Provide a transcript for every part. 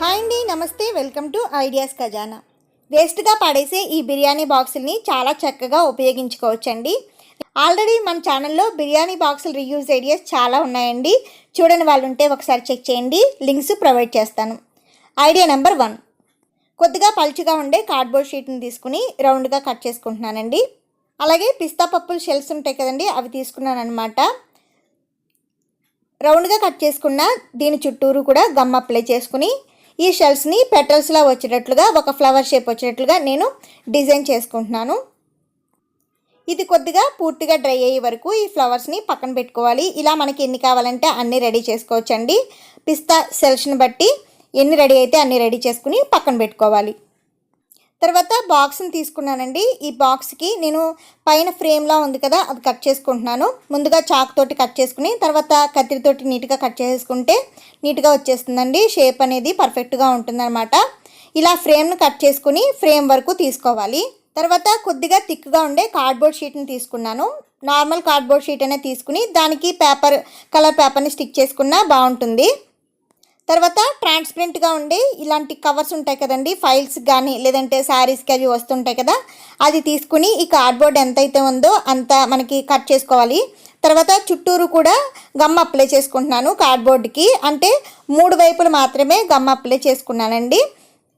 Hi అండి నమస్తే. Welcome to ideas ఖజానా. వేస్ట్గా పడేసే ఈ బిర్యానీ బాక్సుల్ని చాలా చక్కగా ఉపయోగించుకోవచ్చండి. ఆల్రెడీ మన ఛానల్లో బిర్యానీ బాక్సులు రీయూజ్ ఐడియాస్ చాలా ఉన్నాయండి. చూడని వాళ్ళు ఉంటే ఒకసారి చెక్ చేయండి. లింక్స్ ప్రొవైడ్ చేస్తాను. Idea number one. కొద్దిగా పలుచుగా ఉండే కార్డ్బోర్డ్ షీట్ని తీసుకుని రౌండ్గా కట్ చేసుకుంటున్నానండి. అలాగే పిస్తా పప్పులు షెల్స్ ఉంటాయి కదండి అవి తీసుకున్నాను అనమాట రౌండ్గా కట్ చేసుకున్న దీని చుట్టూరు కూడా గమ్ అప్లై చేసుకుని ఈ షెల్స్ని పెటల్స్లా వచ్చేటట్లుగా ఒక ఫ్లవర్ షేప్ వచ్చేటట్లుగా నేను డిజైన్ చేసుకుంటున్నాను. ఇది కొద్దిగా పూర్తిగా డ్రై అయ్యే వరకు ఈ ఫ్లవర్స్ని పక్కన పెట్టుకోవాలి. ఇలా మనకి ఎన్ని కావాలంటే అన్నీ రెడీ చేసుకోవచ్చండి. పిస్తా సెల్స్ని బట్టి ఎన్ని రెడీ అయితే అన్నీ రెడీ చేసుకుని పక్కన పెట్టుకోవాలి. తర్వాత బాక్స్ని తీసుకున్నానండి. ఈ బాక్స్కి నేను పైన ఫ్రేమ్లా ఉంది కదా అది కట్ చేసుకుంటున్నాను. ముందుగా చాక్ తోటి కట్ చేసుకుని తర్వాత కత్తిరితోటి నీట్గా కట్ చేసుకుంటే నీట్గా వచ్చేస్తుందండి. షేప్ అనేది పర్ఫెక్ట్గా ఉంటుందన్నమాట. ఇలా ఫ్రేమ్ను కట్ చేసుకుని ఫ్రేమ్ వరకు తీసుకోవాలి. తర్వాత కొద్దిగా థిక్గా ఉండే కార్డ్బోర్డ్ షీట్ని తీసుకున్నాను. నార్మల్ కార్డ్బోర్డ్ షీట్ అనేది తీసుకుని దానికి పేపర్ కలర్ పేపర్ని స్టిక్ చేసుకున్నా బాగుంటుంది. తర్వాత ట్రాన్స్పరెంట్గా ఉండే ఇలాంటి కవర్స్ ఉంటాయి కదండి ఫైల్స్ కానీ లేదంటే శారీస్కి అవి వస్తుంటాయి కదా అది తీసుకుని ఈ కార్డ్బోర్డ్ ఎంతైతే ఉందో అంత మనకి కట్ చేసుకోవాలి. తర్వాత చుట్టూరు కూడా గమ్ అప్లై చేసుకుంటున్నాను కార్డ్బోర్డ్కి అంటే మూడు వైపులు మాత్రమే గమ్ అప్లై చేసుకున్నానండి.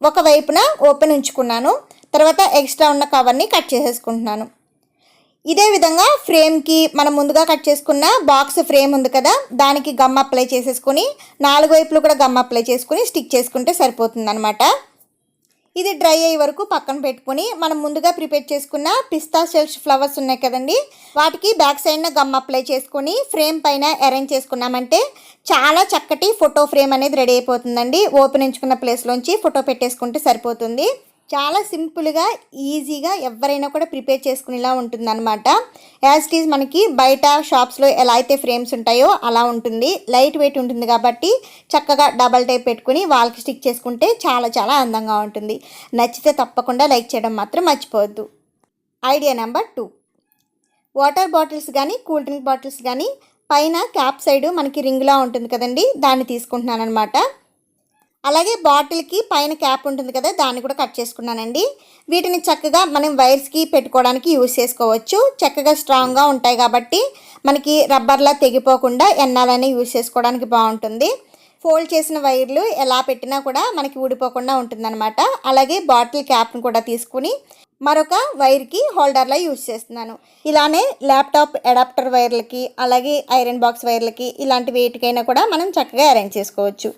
ఒక వైపున ఓపెన్ ఉంచుకున్నాను. తర్వాత ఎక్స్ట్రా ఉన్న కవర్ని కట్ చేసేసుకుంటున్నాను. ఇదే విధంగా ఫ్రేమ్కి మనం ముందుగా కట్ చేసుకున్న బాక్స్ ఫ్రేమ్ ఉంది కదా దానికి గమ్ అప్లై చేసేసుకొని నాలుగు వైపులు కూడా గమ్ అప్లై చేసుకుని స్టిక్ చేసుకుంటే సరిపోతుంది అనమాట ఇది డ్రై అయ్యే వరకు పక్కన పెట్టుకుని మనం ముందుగా ప్రిపేర్ చేసుకున్న పిస్తా షెల్స్ ఫ్లవర్స్ ఉన్నాయి కదండి వాటికి బ్యాక్ సైడ్న గమ్ అప్లై చేసుకుని ఫ్రేమ్ పైన అరేంజ్ చేసుకున్నామంటే చాలా చక్కటి ఫోటో ఫ్రేమ్ అనేది రెడీ అయిపోతుందండి. ఓపెన్ ఉంచుకున్న ప్లేస్లోంచి ఫోటో పెట్టేసుకుంటే సరిపోతుంది. చాలా సింపుల్గా ఈజీగా ఎవరైనా కూడా ప్రిపేర్ చేసుకునేలా ఉంటుందన్నమాట. యాజ్ ఇట్ ఈజ్ మనకి బయట షాప్స్లో ఎలా అయితే ఫ్రేమ్స్ ఉంటాయో అలా ఉంటుంది. లైట్ వెయిట్ ఉంటుంది కాబట్టి చక్కగా డబల్ టైప్ పెట్టుకుని వాళ్ళకి స్టిక్ చేసుకుంటే చాలా చాలా అందంగా ఉంటుంది. నచ్చితే తప్పకుండా లైక్ చేయడం మాత్రం మర్చిపోవద్దు. Idea number two. Water bottles కానీ కూల్ డ్రింక్ బాటిల్స్ కానీ పైన క్యాప్ సైడ్ మనకి రింగ్లా ఉంటుంది కదండి దాన్ని తీసుకుంటున్నాను అనమాట అలాగే బాటిల్కి పైన క్యాప్ ఉంటుంది కదా దాన్ని కూడా కట్ చేసుకున్నానండి. వీటిని చక్కగా మనం వైర్స్కి పెట్టుకోవడానికి యూస్ చేసుకోవచ్చు. చక్కగా స్ట్రాంగ్గా ఉంటాయి కాబట్టి మనకి రబ్బర్లా తెగిపోకుండా ఎన్నాలనే యూస్ చేసుకోవడానికి బాగుంటుంది. ఫోల్డ్ చేసిన వైర్లు ఎలా పెట్టినా కూడా మనకి ఊడిపోకుండా ఉంటుందన్నమాట. అలాగే బాటిల్ క్యాప్ను కూడా తీసుకుని మరొక వైర్కి హోల్డర్లా యూజ్ చేస్తున్నాను. ఇలానే ల్యాప్టాప్ అడాప్టర్ వైర్లకి అలాగే ఐరన్ బాక్స్ వైర్లకి ఇలాంటి వేటికైనా కూడా మనం చక్కగా అరేంజ్ చేసుకోవచ్చు.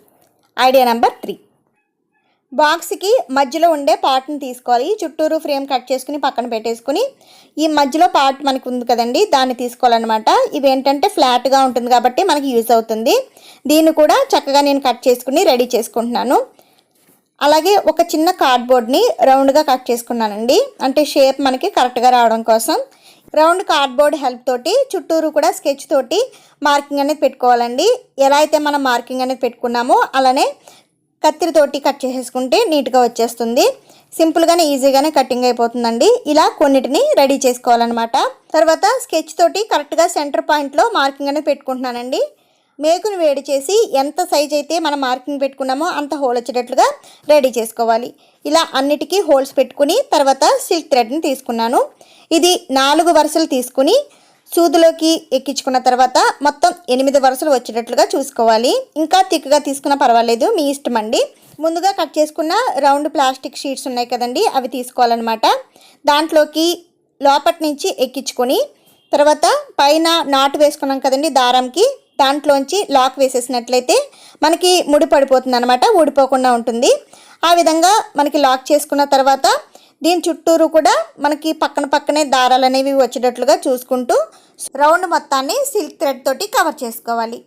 Idea number three. బాక్స్కి మధ్యలో ఉండే పార్ట్ని తీసుకోవాలి. చుట్టూరు ఫ్రేమ్ కట్ చేసుకుని పక్కన పెట్టేసుకుని ఈ మధ్యలో పార్ట్ మనకు ఉంది కదండి దాన్ని తీసుకోవాలన్నమాట. ఇవి ఏంటంటే ఫ్లాట్గా ఉంటుంది కాబట్టి మనకి యూజ్ అవుతుంది. దీన్ని కూడా చక్కగా నేను కట్ చేసుకుని రెడీ చేసుకుంటున్నాను. అలాగే ఒక చిన్న కార్డ్బోర్డ్ని రౌండ్గా కట్ చేసుకున్నానండి. అంటే షేప్ మనకి కరెక్ట్గా రావడం కోసం. రౌండ్ కార్డ్బోర్డ్ హెల్ప్ తోటి చుట్టూరు కూడా స్కెచ్ తోటి మార్కింగ్ అనేది పెట్టుకోవాలండి. ఎలా అయితే మనం మార్కింగ్ అనేది పెట్టుకున్నామో అలానే కత్తిరితోటి కట్ చేసేసుకుంటే నీట్గా వచ్చేస్తుంది. సింపుల్గానే ఈజీగానే కటింగ్ అయిపోతుందండి. ఇలా కొన్నిటిని రెడీ చేసుకోవాలన్నమాట. తర్వాత స్కెచ్ తోటి కరెక్ట్గా సెంటర్ పాయింట్లో మార్కింగ్ అనేది పెట్టుకుంటున్నానండి. మేకును వేడి చేసి ఎంత సైజ్ అయితే మనం మార్కింగ్ పెట్టుకున్నామో అంత హోల్ వచ్చేటట్లుగా రెడీ చేసుకోవాలి. ఇలా అన్నిటికీ హోల్స్ పెట్టుకుని తర్వాత సిల్క్ థ్రెడ్ని తీసుకున్నాను. ఇది నాలుగు వరుసలు తీసుకుని సూదులోకి ఎక్కించుకున్న తర్వాత మొత్తం ఎనిమిది వరుసలు వచ్చేటట్లుగా చూసుకోవాలి. ఇంకా థిక్గా తీసుకున్నా పర్వాలేదు మీ ఇష్టం అండి. ముందుగా కట్ చేసుకున్న రౌండ్ ప్లాస్టిక్ షీట్స్ ఉన్నాయి కదండి అవి తీసుకోవాలన్నమాట. దాంట్లోకి లోపటి నుంచి ఎక్కించుకొని తర్వాత పైన నాటు వేసుకున్నాం కదండి దారంకి దాంట్లోంచి లాక్ వేసేసినట్లయితే మనకి ముడి పడిపోతుంది అనమాట ఊడిపోకుండా ఉంటుంది. ఆ విధంగా మనకి లాక్ చేసుకున్న తర్వాత దీని చుట్టూరు కూడా మనకి పక్కన పక్కనే దారాలు అనేవి వచ్చేటట్లుగా చూసుకుంటూ రౌండ్ మొత్తాన్ని సిల్క్ థ్రెడ్ తోటి కవర్ చేసుకోవాలి.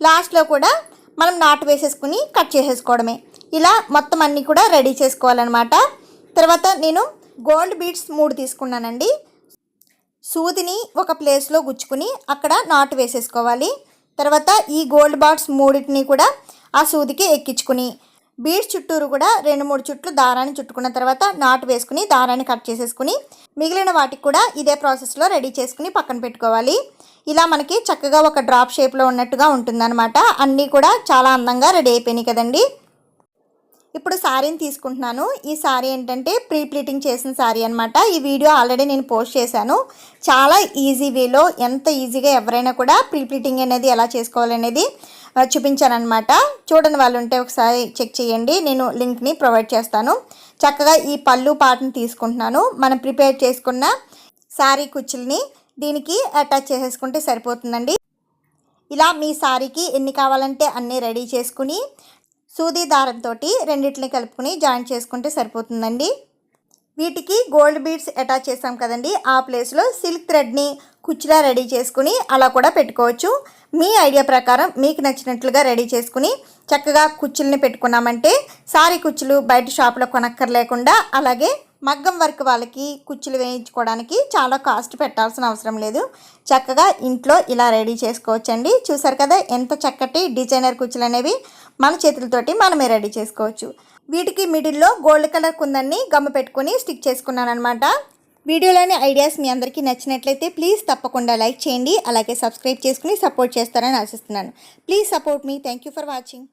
లాస్ట్లో కూడా మనం నాటు వేసేసుకుని కట్ చేసేసుకోవడమే. ఇలా మొత్తం అన్నీ కూడా రెడీ చేసుకోవాలన్నమాట. తర్వాత నేను గోల్డ్ బీడ్స్ మూడు తీసుకున్నానండి. సూదిని ఒక ప్లేస్లో గుచ్చుకుని అక్కడ నాటు వేసేసుకోవాలి. తర్వాత ఈ గోల్డ్ బాక్స్ మూడింటిని కూడా ఆ సూదికి ఎక్కించుకుని బీడ్స్ చుట్టూరు కూడా రెండు మూడు చుట్లు దారాన్ని చుట్టుకున్న తర్వాత నాటు వేసుకుని దారాన్ని కట్ చేసేసుకుని మిగిలిన వాటికి కూడా ఇదే ప్రాసెస్లో రెడీ చేసుకుని పక్కన పెట్టుకోవాలి. ఇలా మనకి చక్కగా ఒక డ్రాప్ షేప్లో ఉన్నట్టుగా ఉంటుందన్నమాట. అన్నీ కూడా చాలా అందంగా రెడీ అయిపోయినాయి కదండి. ఇప్పుడు శారీని తీసుకుంటున్నాను. ఈ శారీ ఏంటంటే ప్రీ ప్లీటింగ్ చేసిన శారీ అనమాట ఈ వీడియో ఆల్రెడీ నేను పోస్ట్ చేశాను. చాలా ఈజీ వేలో ఎంత ఈజీగా ఎవరైనా కూడా ప్రీ ప్లీటింగ్ అనేది ఎలా చేసుకోవాలనేది ఆ, చూపించానమాట చూడని వాళ్ళు ఉంటే ఒకసారి చెక్ చేయండి. నేను లింక్ని ప్రొవైడ్ చేస్తాను. చక్కగా ఈ పళ్ళు పాటను తీసుకుంటున్నాను. మనం ప్రిపేర్ చేసుకున్న శారీ కుచ్చుల్ని దీనికి అటాచ్ చేసేసుకుంటే సరిపోతుందండి. ఇలా మీ శారీకి ఎన్ని కావాలంటే అన్నీ రెడీ చేసుకుని సూది దారంతో రెండింటిని కలుపుకుని జాయిన్ చేసుకుంటే సరిపోతుందండి. వీటికి గోల్డ్ బీడ్స్ అటాచ్ చేసాం కదండి. ఆ ప్లేస్లో సిల్క్ థ్రెడ్ని కుచ్చిలా రెడీ చేసుకుని అలా కూడా పెట్టుకోవచ్చు. మీ ఐడియా ప్రకారం మీకు నచ్చినట్లుగా రెడీ చేసుకుని చక్కగా కుచ్చుల్ని పెట్టుకున్నామంటే సారీ కుచ్చులు బయట షాప్లో కొనక్కర్లేకుండా అలాగే మగ్గం వర్క్ వాళ్ళకి కుచ్చులు వేయించుకోవడానికి చాలా కాస్ట్ పెట్టాల్సిన అవసరం లేదు. చక్కగా ఇంట్లో ఇలా రెడీ చేసుకోవచ్చండి. చూసారు కదా ఎంత చక్కటి డిజైనర్ కుచ్చులు అనేవి మన చేతులతోటి మనమే రెడీ చేసుకోవచ్చు. వీటికి మిడిల్లో గోల్డ్ కలర్ కుందన్ని గమ్మ పెట్టుకొని స్టిక్ చేసుకున్నాను అనమాట వీడియోలోని ఐడియాస్ మీ అందరికీ నచ్చినట్లయితే ప్లీజ్ తప్పకుండా లైక్ చేయండి. అలాగే సబ్స్క్రైబ్ చేసుకుని సపోర్ట్ చేస్తారని ఆశిస్తున్నాను. Please support me. Thank you for watching.